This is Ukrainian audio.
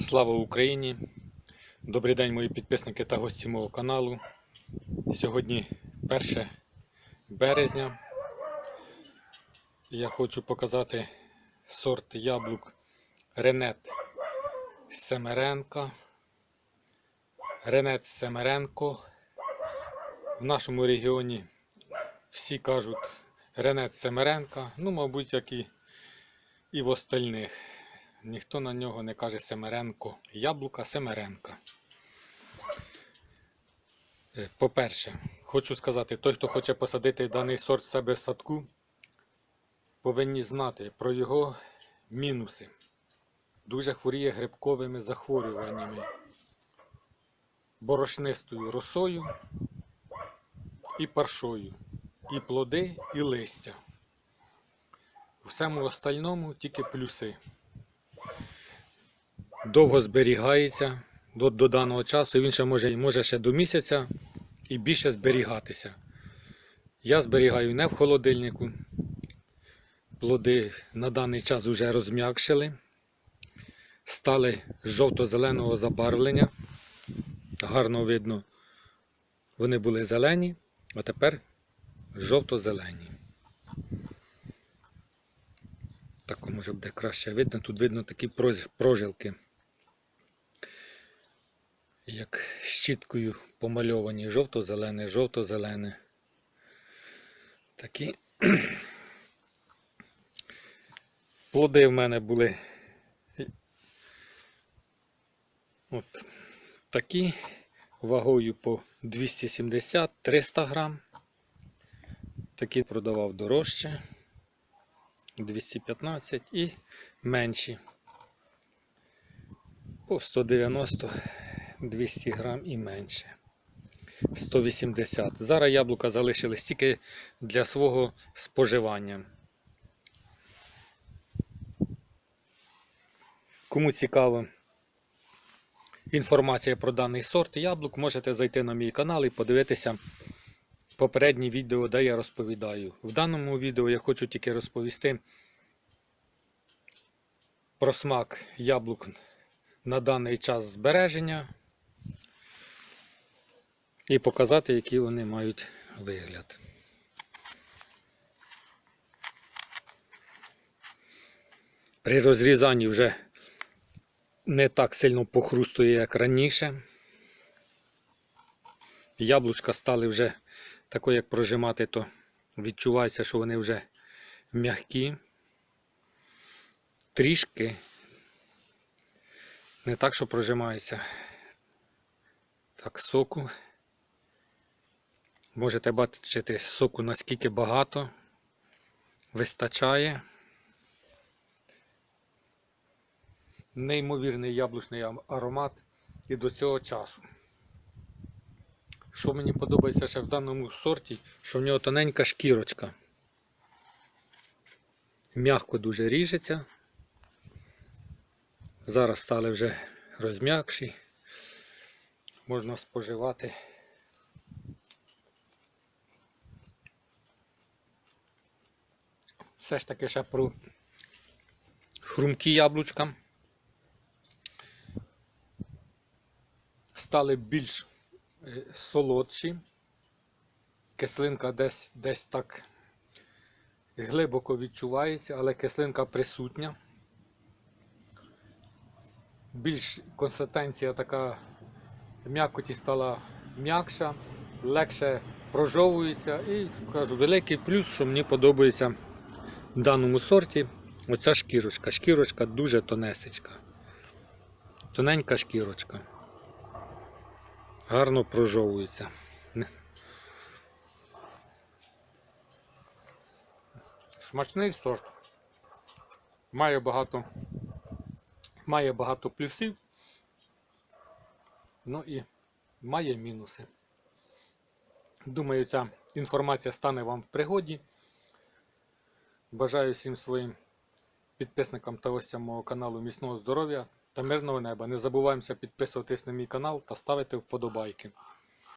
Слава Україні! Добрий день, мої підписники та гості мого каналу. Сьогодні 1 березня. Я хочу показати сорт яблук Ренет Семеренка. Ренет Семеренко. В нашому регіоні всі кажуть Ренет Семеренка. Ну, мабуть, як і, і в остальних. Ніхто на нього не каже Семеренко. Яблука Семеренка. Е, По-перше, хочу сказати, той, хто хоче посадити даний сорт себе в садку, повинні знати про його мінуси. Дуже хворіє грибковими захворюваннями, борошнистою росою і паршою, і плоди, і листя. У всьому остальному тільки плюси довго зберігається до, до даного часу. Він ще може, може ще до місяця і більше зберігатися. Я зберігаю не в холодильнику. Плоди на даний час вже розм'якшили, стали жовто-зеленого забарвлення. Гарно видно, вони були зелені, а тепер жовто-зелені. Так може буде краще видно. Тут видно такі прожилки. Як щіткою помальовані жовто-зелене, жовто-зелене. Такі. Плоди в мене були от такі вагою по 270-300 грам. Такі продавав дорожче. 215 і менші. По 190 200 грам і менше. 180. Зараз яблука залишились тільки для свого споживання. Кому цікава інформація про даний сорт яблук, можете зайти на мій канал і подивитися попередні відео, де я розповідаю. В даному відео я хочу тільки розповісти про смак яблук на даний час збереження і показати, який вони мають вигляд. При розрізанні вже не так сильно похрустує, як раніше. Яблучка стали вже тако, як прожимати, то відчувається, що вони вже м'які. Трішки. Не так, що прожимається. Так, соку. Можете бачити соку наскільки багато вистачає. Неймовірний яблучний аромат і до цього часу. Що мені подобається ще в даному сорті, що в нього тоненька шкірочка. М'ягко дуже ріжеться. Зараз стали вже розм'якші. Можна споживати. Все ж таки ще про хрумкі яблучка. Стали більш е, солодші. Кислинка десь, десь так глибоко відчувається, але кислинка присутня. Більш консистенція така м'якоті стала м'якша, легше прожовується і кажу, великий плюс, що мені подобається в даному сорті оця шкірочка. Шкірочка дуже тонесечка. Тоненька шкірочка. Гарно прожовується. Смачний сорт. Має багато, має багато плюсів. Ну і має мінуси. Думаю, ця інформація стане вам в пригоді. Бажаю всім своїм підписникам та гостям мого каналу міцного здоров'я та мирного неба. Не забуваємося підписуватись на мій канал та ставити вподобайки.